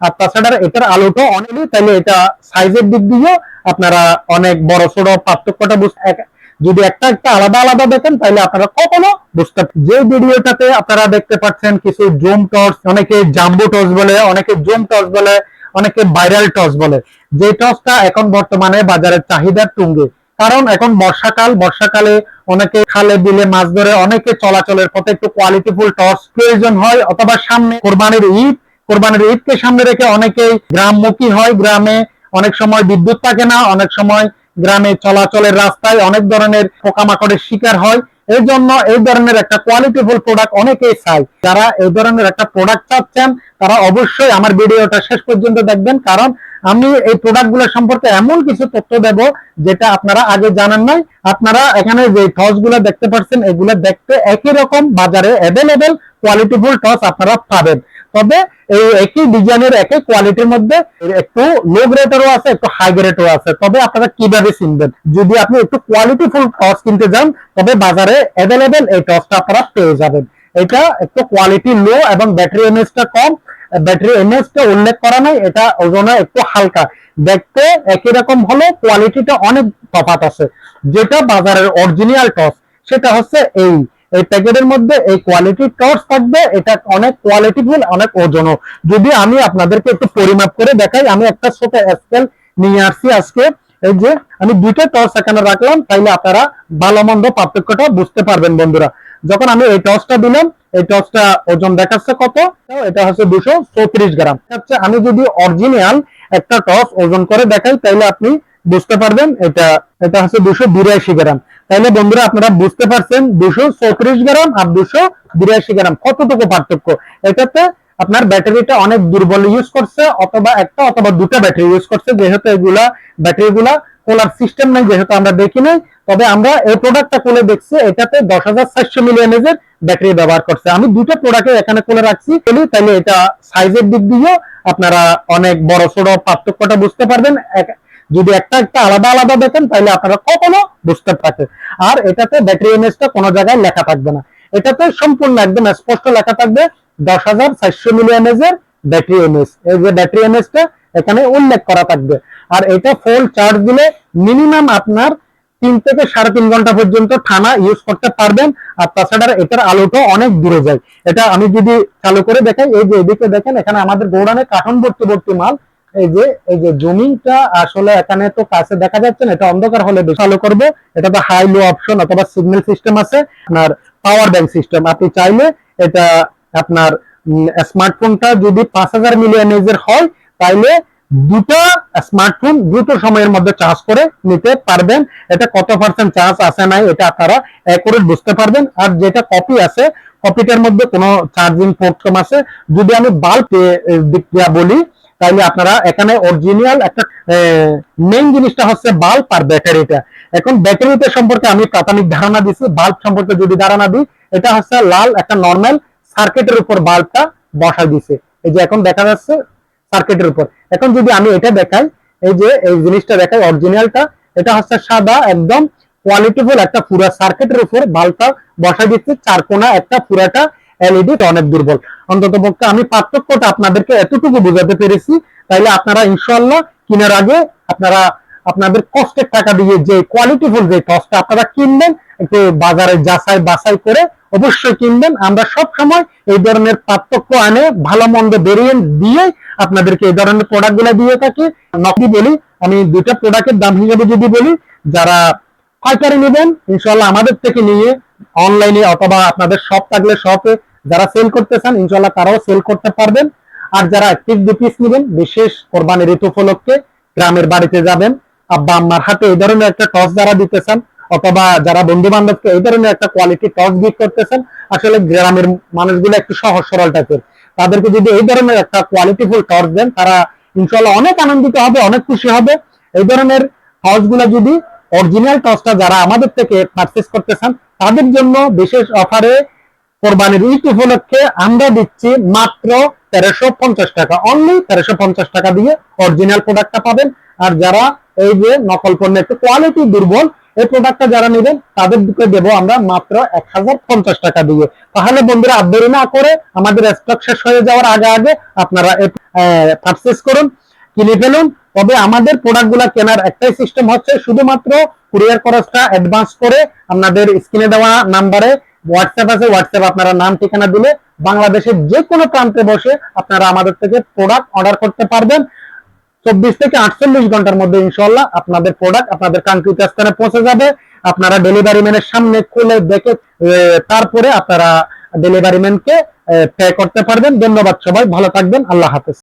আর তাছাড়া এটার আলোটা অনেকই তাহলে এটা সাইজের দিক দিয়েও আপনারা অনেক বড়, ছোট পার্থক্যটা বুঝতে যদি একটা একটা আলাদা আলাদা দেখেন, তাহলে আপনারা কখনো বুঝতে যে ভিডিওটাতে আপনারা দেখতে পাচ্ছেন কিছু জুম টর্চ অনেকে জাম্বো টর্চ বলে, অনেকে জুম টর্চ বলে, অনেকে ভাইরাল টর্চ বলে। যে টর্চটা এখন বর্তমানে বাজারের চাহিদার তুঙ্গে। কারণ এখন বর্ষাকাল, বর্ষাকালে অনেকে খালে, বিলে মাছ ধরে, অনেকে চলাচলের পথে একটু কোয়ালিটিফুল টর্চ প্রয়োজন হয়, অথবা সামনে কোরবানির ঈদ কোরবানির ঈদকে সামনে রেখে অনেকেই গ্রামমুখী হয়। গ্রামে অনেক সময় বিদ্যুৎ থাকে না, অনেক সময় গ্রামে চলাচলের রাস্তায় অনেক ধরনের পোকামাকড়ের শিকার হয়। এই জন্য এই ধরনের একটা কোয়ালিটিফুল প্রোডাক্ট অনেকেই চাই যারা এই ধরনের একটা প্রোডাক্ট চাচ্ছেন, তারা অবশ্যই আমার ভিডিওটা শেষ পর্যন্ত দেখবেন। কারণ আমি এই প্রোডাক্টগুলো সম্পর্কে এমন কিছু তথ্য দেব যেটা আপনারা আগে জানেন নাই। আপনারা এখানে যে টসগুলো দেখতে পাচ্ছেন, এগুলো দেখতে একই রকম বাজারে অ্যাভেলেবেল কোয়ালিটিফুল টস আপনারা পাবেন। তবে এই একই ডিজাইনের একই কোয়ালিটির মধ্যে একটু লো গ্রেডেরও আছে, একটু হাই গ্রেডেরও আছে। তবে আপনারা কীভাবে চিনবেন? যদি আপনি একটু কোয়ালিটিফুল টস কিনতে যান, তবে বাজারে অ্যাভেলেবেল এই টসটা আপনারা পেয়ে যাবেন। এটা একটু কোয়ালিটি লো এবং ব্যাটারি এমএসটা কম। ব্যাটারি এমএসটা উল্লেখ করা নাই, এটা ওজনে একটু হালকা। দেখতে একই রকম হলে কোয়ালিটিটা অনেক তফাৎ আছে। যেটা বাজারের অরিজিনাল টস সেটা হচ্ছে এই। এই প্যাকেটের মধ্যে এই কোয়ালিটি টর্চ থাকবে, এটা অনেক কোয়ালিটি কোয়ালিটিফুল অনেক ওজনও। যদি আমি আপনাদেরকে একটু পরিমাপ করে দেখাই, আমি একটা ছোট স্কেল নিয়ে আসছি আজকে। এই যে, আমি দুইটা টর্চ এখানে রাখলাম, তাইলে আপনারা ভালো মন্দ পার্থক্যটা বুঝতে পারবেন বন্ধুরা। যখন আমি এই টর্চটা দিলাম, এই টর্চটা ওজন দেখাচ্ছে কত? এটা হচ্ছে দুশো চৌত্রিশ গ্রাম। হচ্ছে, আমি যদি অরিজিনাল একটা টর্চ ওজন করে দেখাই, তাইলে আপনি বুঝতে পারবেন, এটা এটা হচ্ছে দুশো বিরাশি গ্রাম। তাহলে বন্ধুরা আপনারা বুঝতে পারছেন দুশো চৌত্রিশ গ্রাম আর দুশো বিরাশি গ্রাম কতটুকু পার্থক্য? এটাতে আপনার ব্যাটারিটা অনেক দুর্বল ইউজ করছে, অথবা একটা অথবা দুটো ব্যাটারি ইউজ করছে, যেহেতু এগুলা ব্যাটারি গুলা কোলার সিস্টেম নাই, যেহেতু আমরা দেখি নাই। তবে আমরা এই প্রোডাক্টটা কোলে দেখছি, এটাতে দশ হাজার চারশো মিলিয়নের ব্যাটারি ব্যবহার করছে। আমি দুটো প্রোডাক্ট এখানে কোলে রাখছি, তাহলে এটা সাইজের দিক দিয়েও আপনারা অনেক বড় ছোট পার্থক্যটা বুঝতে পারবেন। যদি একটা একটা আলাদা আলাদা দেখেন, তাহলে আপনারা কখনো বুঝতে পারবেন আর এটাতে ব্যাটারি এমএসটা কোনো জায়গায় লেখা থাকবে না। এটাতে সম্পূর্ণ একদম স্পষ্ট লেখা থাকবে, দশ হাজার চারশো মিলিয়নের ব্যাটারি এমএস এই যে ব্যাটারি এমএসটা এখানে উল্লেখ করা থাকবে। আর এটা ফুল চার্জ দিলে মিনিমাম আপনার তিন থেকে সাড়ে তিন ঘণ্টা পর্যন্ত ঠানা ইউজ করতে পারবেন। আর তাছাড়া এটার আলোটা অনেক দূরে যায়। এটা আমি যদি চালু করে দেখাই, এই যে এদিকে দেখেন, এখানে আমাদের গোডানে কার্টন ভর্তি ভর্তি মাল এই যে এই যে জুমিংটা আসলে এখানে তো কাছে দেখা যাচ্ছে না, এটা অন্ধকার হলে চালু করবে। এটা তো হাই লো অপশন অথবা সিগন্যাল সিস্টেম আছে, আপনার পাওয়ার ব্যাংক সিস্টেম আপনি চাইলে এটা আপনার স্মার্টফোনটা যদি পাঁচ হাজার মিলিয়ন এর হয়, তাইলে দুটো স্মার্টফোন দ্রুত সময়ের মধ্যে চার্জ করে নিতে পারবেন। এটা কত পার্সেন্ট চার্জ আছে নাই, এটা আপনারা অ্যাকুরেট বুঝতে পারবেন। আর যেটা কপি আছে কপিটার মধ্যে কোনো চার্জিং পোর্ট কম আছে। যদি আমি বাল্ব দিক বলি তাহলে আপনারা এখানে অরিজিনাল একটা মেইন জিনিসটা হচ্ছে বাল্ব আর ব্যাটারিটা এখন ব্যাটারিতে সম্পর্কে আমি প্রাথমিক ধারণা দিচ্ছি বাল্ব সম্পর্কে যদি ধারণা দিই, এটা হচ্ছে লাল একটা নর্মাল সার্কিটের উপর বাল্বটা বসা দিছে। এই যে এখন দেখা যাচ্ছে সার্কিটের উপর। এখন যদি আমি এটা দেখাই, এই যে এই জিনিসটা দেখাই অরিজিনালটা এটা হচ্ছে সাদা একদম কোয়ালিটিফুল একটা পুরা সার্কিটের উপর বাল্বটা বসাই দিচ্ছে, চার কোনা একটা পুরাটা এলইডি অনেক দুর্বল। অন্তত পক্ষে আমি পার্থক্যটা আপনাদেরকে এতটুকু বোঝাতে পেরেছি, তাইলে আপনারা ইনশাল্লাহ কেনার আগে আপনারা আপনাদের কষ্টের টাকা দিয়ে যে কোয়ালিটিফুল যে টসটা আপনারা কিনবেন, একটু বাজারে যাচাই বাছাই করে অবশ্যই কিনবেন। আমরা সব সময় এই ধরনের পার্থক্য আনে, ভালো মন্দ ভেরিয়েন্ট দিয়ে আপনাদেরকে এই ধরনের প্রোডাক্টগুলা দিয়ে থাকি। নকলি বলি, আমি দুটা প্রোডাক্টের দাম হিসেবে যদি বলি, যারা পাইকারি নেবেন ইনশাল্লাহ আমাদের থেকে নিয়ে অনলাইনে অথবা আপনাদের শপ থাকলে শপে যারা সেল করতে চান ইনশাল্লাহ তারাও সেল করতে পারবেন। আর যারা একটিভ দু পিস নেবেন, বিশেষ কোরবানির ঋতু উপলক্ষে গ্রামের বাড়িতে যাবেন। আব্বা, আম্মার হাতে এই ধরনের একটা টস যারা দিতে চান, অথবা যারা বন্ধু বান্ধবকে এই ধরনের একটা কোয়ালিটি টস গিফট করতেছেন আসলে গ্রামের মানুষগুলো একটু সহজ সরল টাইপের তাদেরকে যদি এই ধরনের একটা কোয়ালিটিফুল টর্চ দেন, তারা ইনশাল্লাহ অনেক আনন্দিত হবে, অনেক খুশি হবে। এই ধরনেরগুলা যদি অরিজিনাল টর্চটা যারা আমাদের থেকে পারচেস করতে চান তাদের জন্য বিশেষ অফারে কোরবানির ঈদ উপলক্ষে আমরা দিচ্ছি মাত্র তেরোশো পঞ্চাশ টাকা। অনলি তেরোশো পঞ্চাশ টাকা দিয়ে অরিজিনাল প্রোডাক্টটা পাবেন। আর যারা এই যে নকল পণ্য একটু কোয়ালিটি দুর্বল, এই প্রোডাক্টটা যারা নেবেন, তাদের দিকে দেব আমরা মাত্র এক হাজার পঞ্চাশ টাকা দিয়ে। তাহলে বন্ধুরা আবদারি না করে আমাদের স্টক শেষ হয়ে যাওয়ার আগে আগে আপনারা পারচেস করুন, কিনে ফেলুন তবে আমাদের প্রোডাক্টগুলো কেনার একটাই সিস্টেম হচ্ছে শুধুমাত্র কুরিয়ার খরচটা অ্যাডভান্স করে আপনাদের স্ক্রিনে দেওয়া নাম্বারে হোয়াটসঅ্যাপ আছে হোয়াটসঅ্যাপ আপনারা নাম ঠিকানা দিলে বাংলাদেশের যে কোনো প্রান্তে বসে আপনারা আমাদের থেকে প্রোডাক্ট অর্ডার করতে পারবেন। চব্বিশ থেকে আটচল্লিশ ঘণ্টার মধ্যে ইনশাল্লাহ আপনাদের প্রোডাক্ট আপনাদের কাঙ্ক্ষিত স্থানে পৌঁছে যাবে। আপনারা ডেলিভারি ম্যানের সামনে খুলে দেখে তারপরে আপনারা ডেলিভারি ম্যানকে পে করতে পারবেন। ধন্যবাদ সবাই, ভালো থাকবেন, আল্লাহ হাফেজ।